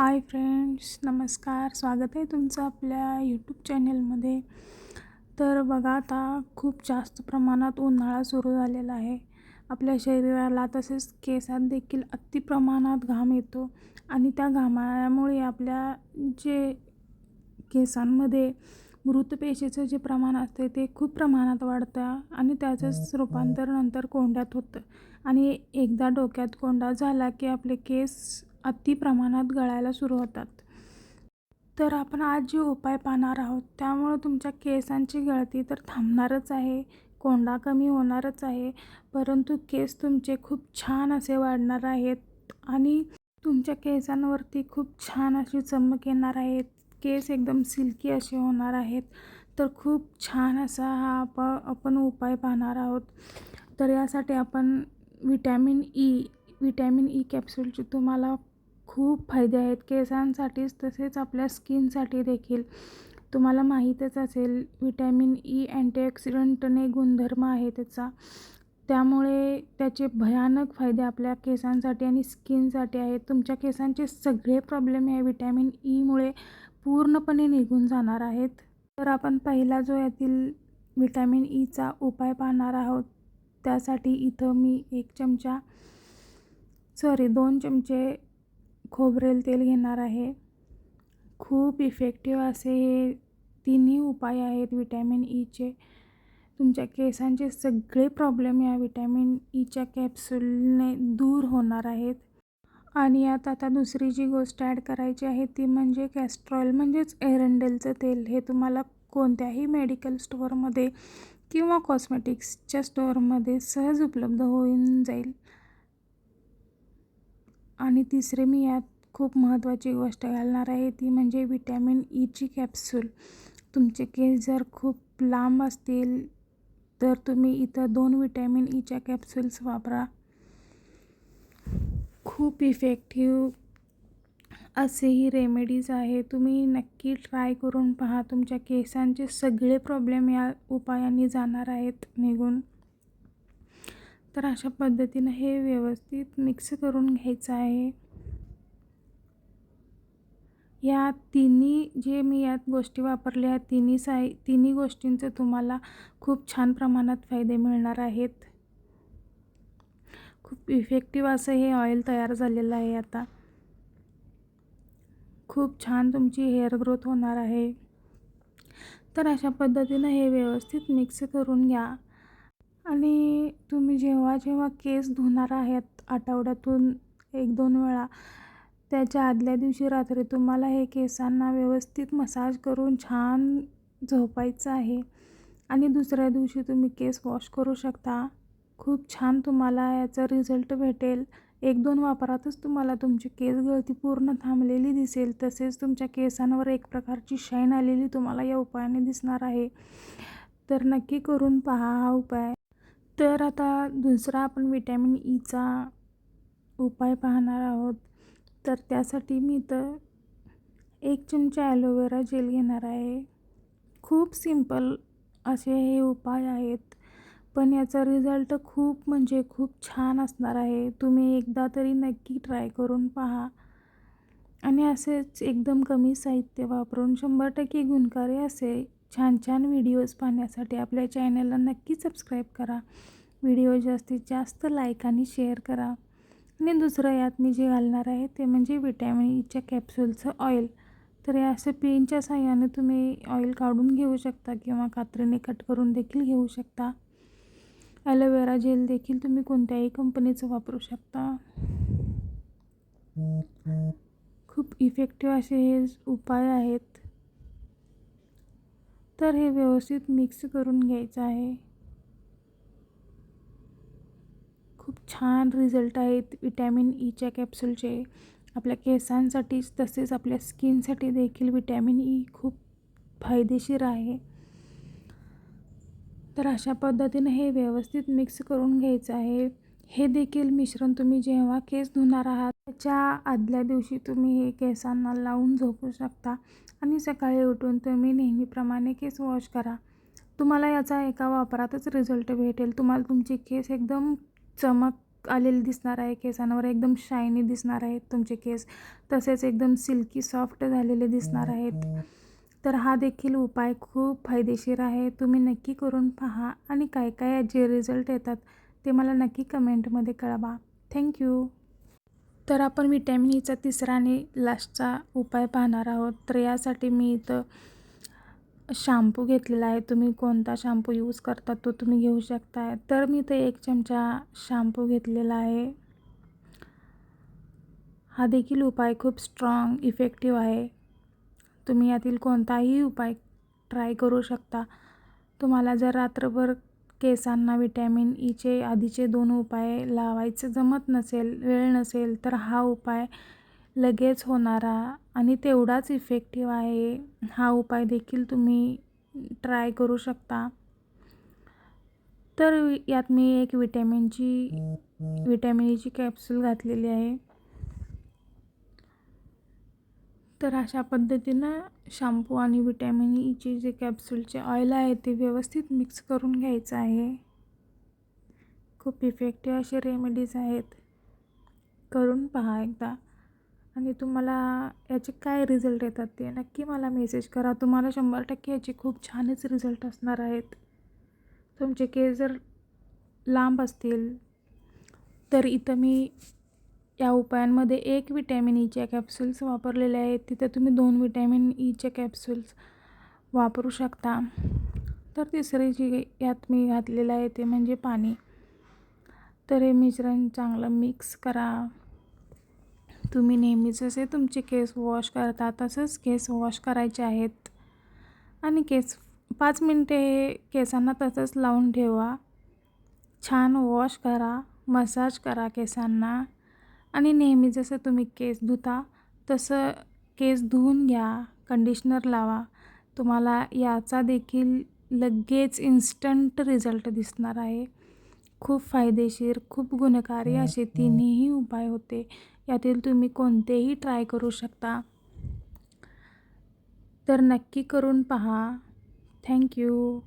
Hi friends नमस्कार. स्वागत आहे तुमचं आपल्या यूट्यूब चॅनलमध्ये तर बघा आता खूप जास्त प्रमाणात उन्हाळा सुरू झालेला आहे. आपल्या शरीराला तसेच केसात देखील अति प्रमाणात घाम येतो आणि त्या घामामुळे आपल्या जे केसांमध्ये मृतपेशीचं जे प्रमाण असते ते खूप प्रमाणात वाढतं आणि त्याचंच रूपांतर नंतर कोंड्यात होतं. आणि एकदा डोक्यात कोंडा झाला की आपले केस अति प्रमाणात गळायला सुरू होतात. तर आपण आज जे उपाय पाहणार आहोत त्यामुळं तुमच्या केसांची गळती तर थांबणारच आहे कोंडा कमी होणारच आहे परंतु केस तुमचे खूप छान असे वाढणार आहेत आणि तुमच्या केसांवरती खूप छान अशी चमक येणार आहेत केस एकदम सिल्की असे होणार आहेत. तर खूप छान असा हा आप आपण उपाय पाहणार आहोत. तर यासाठी आपण विटॅमिन ई विटॅमिन ई कॅप्सूलची तुम्हाला खूप फायदे आहेत. केसांसाठीच तसेच आपल्या स्किनसाठी देखील. तुम्हाला माहीतच असेल विटॅमिन ई अँटीऑक्सिडंटने गुणधर्म आहे त्याचा. त्यामुळे त्याचे भयानक फायदे आपल्या केसांसाठी आणि स्किनसाठी आहेत. तुमच्या केसांचे सगळे प्रॉब्लेम हे विटॅमिन ईमुळे पूर्णपणे निघून जाणार आहेत. तर आपण पहिला जो यातील विटॅमिन ईचा उपाय पाहणार आहोत त्यासाठी इथं मी एक चमचा सॉरी दोन चमचे खोबरेल तेल घेणार आहे. खूप इफेक्टिव्ह असे हे तिन्ही उपाय आहेत विटॅमिन ईचे e तुमच्या केसांचे सगळे प्रॉब्लेम या विटॅमिन ईच्या कॅप्सूलने दूर होणार आहेत. आणि यात आता दुसरी जी गोष्ट ॲड करायची आहे ती म्हणजे कॅस्ट्रॉल म्हणजेच एरंडेलचं तेल. हे तुम्हाला कोणत्याही मेडिकल स्टोअरमध्ये किंवा कॉस्मेटिक्सच्या स्टोअरमध्ये सहज उपलब्ध होऊन जाईल. आणि तिसरे मी यात खूप महत्त्वाची गोष्ट घालणार आहे ती म्हणजे विटॅमिन ईची e कॅप्सूल. तुमचे केस जर खूप लांब असतील तर तुम्ही इथं दोन विटॅमिन ईच्या e कॅप्सूल्स वापरा. खूप इफेक्टिव्ह असेही रेमेडीज आहे तुम्ही नक्की ट्राय करून पहा. तुमच्या केसांचे सगळे प्रॉब्लेम या उपायांनी जाणार आहेत निघून. तर अशा पद्धतीनं हे व्यवस्थित मिक्स करून घ्यायचं आहे. या तिन्ही जे मी यात गोष्टी वापरल्या तिन्ही साय तिन्ही गोष्टींचे तुम्हाला खूप छान प्रमाणात फायदे मिळणार आहेत. खूप इफेक्टिव्ह असं हे ऑइल तयार झालेलं आहे आता. खूप छान तुमची हेअर ग्रोथ होणार आहे. तर अशा पद्धतीनं हे व्यवस्थित मिक्स करून घ्या. आणि तुम्ही जेव्हा जेव्हा केस धुणार आहेत आठवड्यातून एक दोन वेळा त्याच्या आदल्या दिवशी रात्री तुम्हाला हे केसांना व्यवस्थित मसाज करून छान झोपायचं आहे. आणि दुसऱ्या दिवशी तुम्ही केस वॉश करू शकता. खूप छान तुम्हाला याचा रिझल्ट भेटेल. एक दोन वापरातच तुम्हाला तुमची केस गळती पूर्ण थांबलेली दिसेल. तसेच तुमच्या केसांवर एक प्रकारची शाईन आलेली तुम्हाला या उपायाने दिसणार आहे. तर नक्की करून पहा हा उपाय. तर आता दुसरा आपण विटॅमिन ईचा e उपाय पाहणार आहोत. तर त्यासाठी मी तर एक चमचा ॲलोवेरा जेल घेणार आहे. खूप सिंपल असे हे उपाय आहेत. पण याचा रिझल्ट खूप म्हणजे खूप छान असणार आहे. तुम्ही एकदा तरी नक्की ट्राय करून पहा. आणि असेच एकदम कमी साहित्य वापरून शंभर टक्के गुणकारी असे छान छान व्हिडिओज पाहण्यासाठी आपल्या चॅनलला नक्की सबस्क्राईब करा. व्हिडिओ जास्तीत जास्त लाईक आणि शेअर करा. आणि दुसरं यात मी जे घालणार आहे ते म्हणजे विटॅमिन ईच्या कॅप्सूलचं ऑइल तर या असं पेनच्या साह्याने तुम्ही ऑइल काढून घेऊ शकता किंवा कात्रीने कट करून देखील घेऊ शकता. ॲलोवेरा जेल देखील तुम्ही कोणत्याही कंपनीचं वापरू शकता. खूप इफेक्टिव्ह असे हे उपाय आहेत. तर हे व्यवस्थित मिक्स करून घ्यायचं आहे. खूप छान रिझल्ट आहेत विटॅमिन ईच्या कॅप्सूलचे आपल्या केसांसाठीच तसेच आपल्या स्किनसाठी देखील विटॅमिन ई e खूप फायदेशीर आहे. तर अशा पद्धतीनं हे व्यवस्थित मिक्स करून घ्यायचं आहे. हे देखील मिश्रण तुम्ही जेव्हा केस धुणार आहात त्याच्या आदल्या दिवशी तुम्ही हे केसांना लावून झोपू शकता. आणि सकाळी उठून तुम्ही नेहमीप्रमाणे केस वॉश करा. तुम्हाला याचा एका वापरातच रिझल्ट भेटेल. तुम्हाला तुमचे केस एकदम चमक आलेले दिसणार आहे. केसांवर एकदम शायनी दिसणार आहेत तुमचे केस. तसेच एकदम सिल्की सॉफ्ट झालेले दिसणार आहेत. तर हा देखील उपाय खूप फायदेशीर आहे. तुम्ही नक्की करून पहा आणि काय काय जे रिझल्ट येतात ते मला नक्की कमेंटमध्ये कळवा. थँक्यू तर आपण विटॅमिन ईचा e तिसरा आणि लास्टचा उपाय पाहणार आहोत. तर यासाठी मी इथं शॅम्पू घेतलेला आहे. तुम्ही कोणता शॅम्पू यूज करता तो तुम्ही घेऊ शकता तर मी इथं एक चमचा शॅम्पू घेतलेला आहे. हा देखील उपाय खूप स्ट्रॉंग इफेक्टिव्ह आहे. तुम्ही यातील कोणताही उपाय ट्राय करू शकता. तुम्हाला जर रात्रभर केसांना विटॅमिन ईचे आधीचे दोन उपाय लावायचे. जमत नसेल वेळ नसेल तर हा उपाय लगेच होणारा आणि तेवढाच इफेक्टिव्ह आहे. हा उपाय देखील तुम्ही ट्राय करू शकता. तर यात मी एक विटॅमिनची विटॅमिन ईची कॅप्सूल घातलेली आहे. तर अशा पद्धतीनं शॅम्पू आणि विटॅमिन ईचे जे कॅप्सूलचे ऑइल आहे ते व्यवस्थित मिक्स करून घ्यायचं आहे. खूप इफेक्टिव्ह असे रेमेडीज आहेत. करून पहा एकदा. आणि तुम्हाला याचे काय रिझल्ट येतात ते नक्की मला मेसेज करा. तुम्हाला शंभर टक्के याचे खूप छानच रिझल्ट असणार आहेत. तुमचे केस जर लांब असतील तर इथं मी या उपायांमध्ये एक विटॅमिन ईच्या कॅप्सूल्स वापरलेले आहेत. तिथे तुम्ही दोन विटॅमिन ईच्या कॅप्सूल्स वापरू शकता. तर तिसरी जी यात मी घातलेलं आहे ते म्हणजे पाणी. तर हे मिश्रण चांगलं मिक्स करा. तुम्ही नेहमी जसे तुमचे केस वॉश करता तसंच केस वॉश करायचे आहेत. आणि केस पाच मिनटे हे केसांना तसंच लावून ठेवा. छान वॉश करा मसाज करा केसांना. आणि नेहमी जसं तुम्ही केस धुता तसं केस धुवून घ्या कंडिशनर लावा. तुम्हाला याचा देखील लगेच इन्स्टंट रिझल्ट दिसणार आहे. खूप फायदेशीर खूप गुणकारी असे तिन्ही उपाय होते. यातील तुम्ही कोणतेही ट्राय करू शकता. तर नक्की करून पहा. थँक्यू